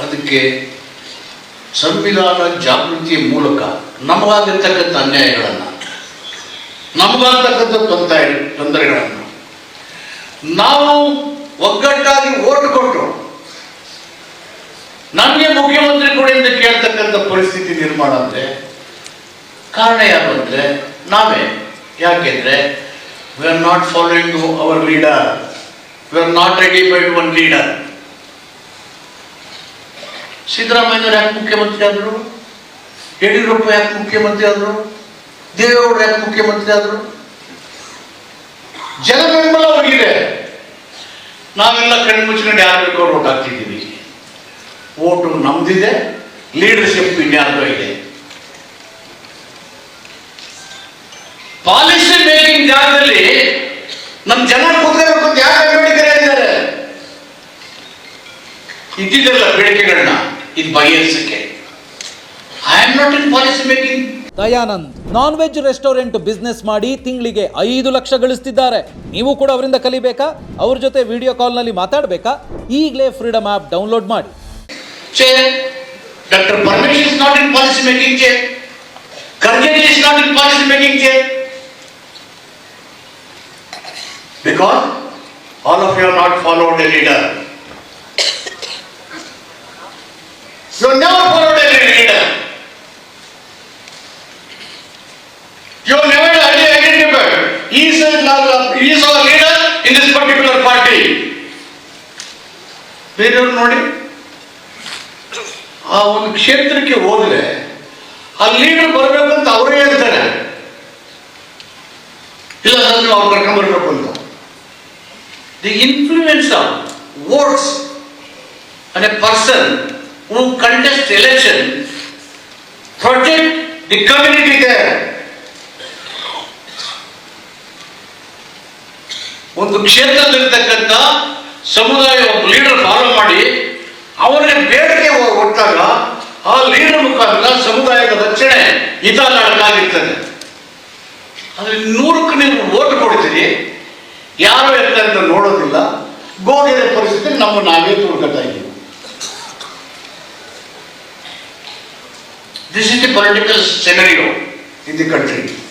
ಅದಕ್ಕೆ ಸಂವಿಧಾನ ಜಾಗೃತಿಯ ಮೂಲಕ ನಮಗಾಗಿರ್ತಕ್ಕಂಥ ಅನ್ಯಾಯಗಳನ್ನು, ನಮಗಾಗ್ತಕ್ಕಂಥ ತೊಂದರೆ, ತೊಂದರೆಗಳನ್ನು ನಾವು ಒಗ್ಗಟ್ಟಾಗಿ ಓಟ್ ಕೊಟ್ಟರು ನನಗೆ ಮುಖ್ಯಮಂತ್ರಿ ಕೊಡಿ ಅಂತ ಕೇಳ್ತಕ್ಕಂಥ ಪರಿಸ್ಥಿತಿ ನಿರ್ಮಾಣ ಅಂದರೆ ಕಾರಣ ಯಾರು ಅಂದರೆ ನಾವೇ. ಯಾಕೆಂದರೆ we are not following our leader we are not ratified one leader ಸಿದ್ದರಾಮಯ್ಯವ್ರು ಯಾಕೆ ಮುಖ್ಯಮಂತ್ರಿ ಆದರು? ಯಡಿಯೂರಪ್ಪ ಯಾಕೆ ಮುಖ್ಯಮಂತ್ರಿ ಆದರು? ದೇವೇಗೌಡರು ಯಾಕೆ ಮುಖ್ಯಮಂತ್ರಿ ಆದರು? ಜನ ಬೆಂಬಲ ಅವರಿಗಿದೆ. ನಾವೆಲ್ಲ ಕಣ್ಣು ಮುಚ್ಕೊಂಡು ಯಾರು ಬೇಕೋ ಓಟ್ ಹಾಕ್ತಿದ್ದೀವಿ. ಓಟು ನಮ್ದಿದೆ ಲೀಡರ್ಶಿಪ್ ಇನ್ಯಾರ್ದೋ ಇದೆ. ಪಾಲಿಸಿ ಮೇಕಿಂಗ್ ಜಾಗದಲ್ಲಿ ನಮ್ಮ ಜನ ಕೂತ್ಕೋಬೇಕು ಯಾರು ಬೇಡಿಕೆ ಹೇಳಿದ್ದಾರೆ ಇದ್ದಿದ್ದಲ್ಲ ಬೇಡಿಕೆಗಳನ್ನ. ಇದು ಬಗೆಹರಿಸಕ್ಕೆ I am not in policy making Dayanand non veg restaurant business ಮಾಡಿ ತಿಂಗಳಿಗೆ ಐದು ಲಕ್ಷ ಗಳಿಸ್ತಿದ್ದಾರೆ. ನೀವು ಕೂಡ ಅವರಿಂದ ಕಲಿಬೇಕಾ? ಅವ್ರ ಜೊತೆ ವಿಡಿಯೋ ಕಾಲ್ನಲ್ಲಿ ಮಾತಾಡಬೇಕಾ? ಈಗಲೇ ಫ್ರೀಡಮ್ ಆ್ಯಪ್ ಡೌನ್ಲೋಡ್ ಮಾಡಿ. Doctor chair. Because all of you have not followed a leader. You have never followed a leader. You have never identified. He is, a- he is our leader in this particular party. ಬೇರೆಯವ್ರು ನೋಡಿ ಆ ಒಂದು ಕ್ಷೇತ್ರಕ್ಕೆ ಹೋದ್ರೆ ಆ leader ಬರಬೇಕು ಅಂತ ಅವರೇ ಹೇಳ್ತಾರೆ ಇಲ್ಲ ಸರ್ ನೀವು ಅವ್ರು ಕರ್ಕೊಂಡ್ಬರ್ಬೇಕು ಅಂತ the influence of votes and a person who contest election, project the community there. ಒಂದು ಕ್ಷೇತ್ರದಲ್ಲಿರ್ತಕ್ಕಂಥ ಸಮುದಾಯ ಒಬ್ಬ ಲೀಡರ್ ಫಾಲೋ ಮಾಡಿ, ಅವರಿಗೆ ಬೇಡಿಕೆ ಕೊಟ್ಟಾಗ ಆ ಲೀಡರ್ ಮುಖಾಂತರ ಸಮುದಾಯದ ರಕ್ಷಣೆ ಹಿತ ನಡಕಾಗಿರ್ತದೆ ಆದರೆ ನೂರಕ್ಕೆ ನೀವು ಓಟ್ ಕೊಡ್ತೀರಿ, ಯಾರು ಇರ್ತಾರೆ ಅಂತ ನೋಡೋದಿಲ್ಲ ಗೋಡೆಯ ಪರಿಸ್ಥಿತಿ ನಮ್ಮ ನಾವೇ ತುಳ್ಕೊತಾ ಇದ್ದೀವಿ ದಿಸ್ ಇಸ್ ದಿ ಪೊಲಿಟಿಕಲ್